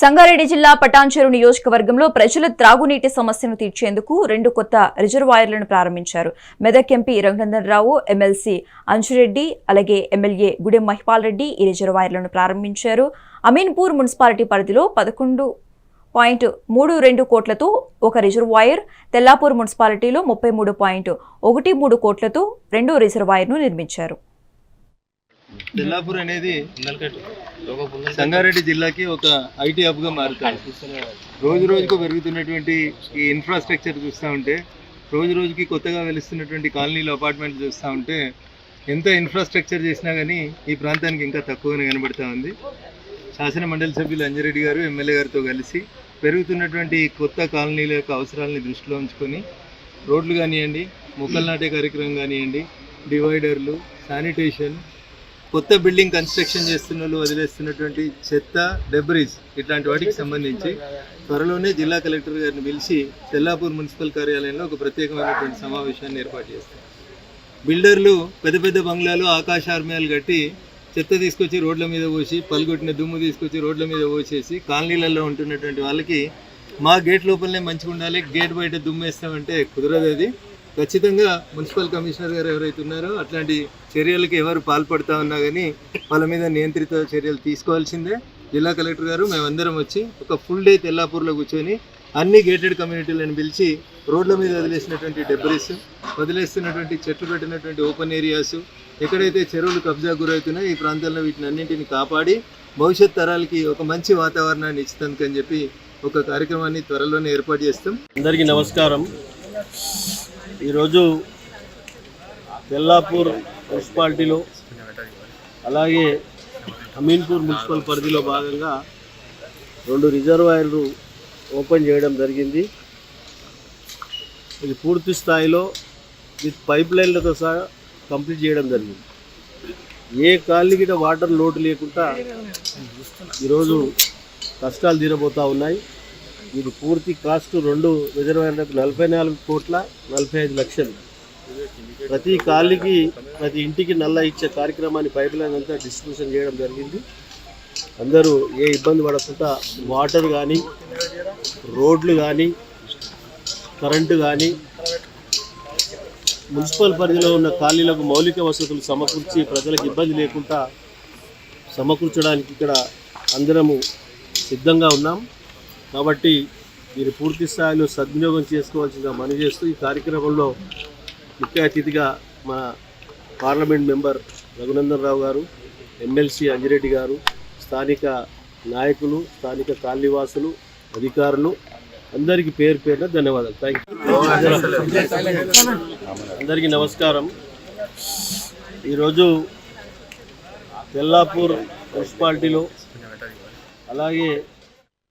సంగారెడ్డి జిల్లా పటాన్చెరు నియోజకవర్గంలో ప్రజల త్రాగునీటి సమస్యను తీర్చేందుకు రెండు కొత్త రిజర్వాయర్లను ప్రారంభించారు. మెదక్ ఎంపీ రఘునందన్ రావు ఎమ్మెల్సీ అంజురెడ్డి అలాగే ఎమ్మెల్యే గుడెం మహిపాల్ రెడ్డి ఈ రిజర్వాయర్లను ప్రారంభించారు. అమీన్పూర్ మున్సిపాలిటీ పరిధిలో పదకొండు పాయింట్ మూడు రెండు కోట్లతో ఒక రిజర్వాయర్ తెల్లాపూర్ మున్సిపాలిటీలో ముప్పై మూడు పాయింట్ ఒకటి మూడు కోట్లతో రెండో రిజర్వాయర్ను నిర్మించారు. తెల్లాపూర్ అనేది సంగారెడ్డి జిల్లాకి ఒక ఐటీ హబ్గా మారుతుంది రోజు రోజుకు పెరుగుతున్నటువంటి ఈ ఇన్ఫ్రాస్ట్రక్చర్ చూస్తూ ఉంటే రోజు రోజుకి కొత్తగా వెలుస్తున్నటువంటి కాలనీలు అపార్ట్మెంట్లు చూస్తూ ఉంటే ఎంత ఇన్ఫ్రాస్ట్రక్చర్ చేసినా కానీ ఈ ప్రాంతానికి ఇంకా తక్కువగానే కనబడుతూ ఉంది. శాసన మండలి సభ్యులు అంజరెడ్డి గారు ఎమ్మెల్యే గారితో కలిసి పెరుగుతున్నటువంటి కొత్త కాలనీల యొక్క అవసరాలని దృష్టిలో ఉంచుకొని రోడ్లు కానివ్వండి మొక్కలు నాటే కార్యక్రమం కానివ్వండి డివైడర్లు శానిటేషన్ కొత్త బిల్డింగ్ కన్స్ట్రక్షన్ చేస్తున్న వాళ్ళు వదిలేస్తున్నటువంటి చెత్త డెబ్రీస్ ఇట్లాంటి వాటికి సంబంధించి త్వరలోనే జిల్లా కలెక్టర్ గారిని పిలిచి తెల్లాపూర్ మున్సిపల్ కార్యాలయంలో ఒక ప్రత్యేకమైనటువంటి సమావేశాన్ని ఏర్పాటు చేస్తారు బిల్డర్లు పెద్ద పెద్ద బంగ్లాలు ఆకాశార్మయాలు కట్టి చెత్త తీసుకొచ్చి రోడ్ల మీద పోసి పలుగొట్టిన దుమ్ము తీసుకొచ్చి రోడ్ల మీద పోసేసి కాలనీలలో ఉంటున్నటువంటి వాళ్ళకి మా గేట్ లోపలనే మంచిగా ఉండాలి గేట్ బయట దుమ్ము వేస్తామంటే కుదరదు అది. ఖచ్చితంగా మున్సిపల్ కమిషనర్ గారు ఎవరైతే ఉన్నారో అట్లాంటి చర్యలకి ఎవరు పాల్పడతా ఉన్నా కానీ వాళ్ళ మీద నియంత్రిత చర్యలు తీసుకోవాల్సిందే. జిల్లా కలెక్టర్ గారు మేమందరం వచ్చి ఒక ఫుల్ డే తెల్లాపూర్లో కూర్చొని అన్ని గేటెడ్ కమ్యూనిటీలను పిలిచి రోడ్ల మీద వదిలేసినటువంటి డెబ్రీస్ వదిలేస్తున్నటువంటి చెట్లు పెట్టినటువంటి ఓపెన్ ఏరియాస్ ఎక్కడైతే చెరువులు కబ్జా గురవుతున్నాయో ఈ ప్రాంతంలో వీటిని అన్నింటిని కాపాడి భవిష్యత్ తరాలకి ఒక మంచి వాతావరణాన్ని ఇచ్చేందుకని చెప్పి ఒక కార్యక్రమాన్ని త్వరలోనే ఏర్పాటు చేస్తాం. అందరికీ నమస్కారం. ఈరోజు తెల్లాపూర్ మున్సిపాలిటీలో అలాగే అమీన్పూర్ మున్సిపల్ పరిధిలో భాగంగా రెండు రిజర్వాయర్లు ఓపెన్ చేయడం జరిగింది. ఇది పూర్తి స్థాయిలో విత్ పైప్ లైన్లతో సహా కంప్లీట్ చేయడం జరిగింది. ఏ కాలనీకి వాటర్ లోటు లేకుండా ఈరోజు కష్టాలు తీరబోతూ ఉన్నాయి. ఇది పూర్తి కాస్ట్ రెండు రిజర్వాయర్లకు నలభై నాలుగు కోట్ల నలభై ఐదు లక్షలు. ప్రతి కాలనీకి ప్రతి ఇంటికి నల్ల ఇచ్చే కార్యక్రమాన్ని పైప్ లైన్ అంతా డిస్ట్రిబ్యూషన్ చేయడం జరిగింది. అందరూ ఏ ఇబ్బంది పడకుండా వాటర్ కానీ రోడ్లు కానీ కరెంటు కానీ మున్సిపల్ పరిధిలో ఉన్న ఖాళీలకు మౌలిక వసతులు సమకూర్చి ప్రజలకు ఇబ్బంది లేకుండా సమకూర్చడానికి ఇక్కడ అందరము సిద్ధంగా ఉన్నాం. కాబట్టి మీరు పూర్తి స్థాయిలో సద్వినియోగం చేసుకోవాల్సిందిగా మనవి చేస్తూ ఈ కార్యక్రమంలో ముఖ్య అతిథిగా మన పార్లమెంట్ మెంబర్ రఘునందన్ రావు గారు ఎమ్మెల్సీ అంజిరెడ్డి గారు స్థానిక నాయకులు స్థానిక కాలనీవాసులు అధికారులు అందరికీ పేరు పేరున ధన్యవాదాలు. థ్యాంక్ అందరికీ నమస్కారం. ఈరోజు తెల్లాపూర్ మున్సిపాలిటీలో అలాగే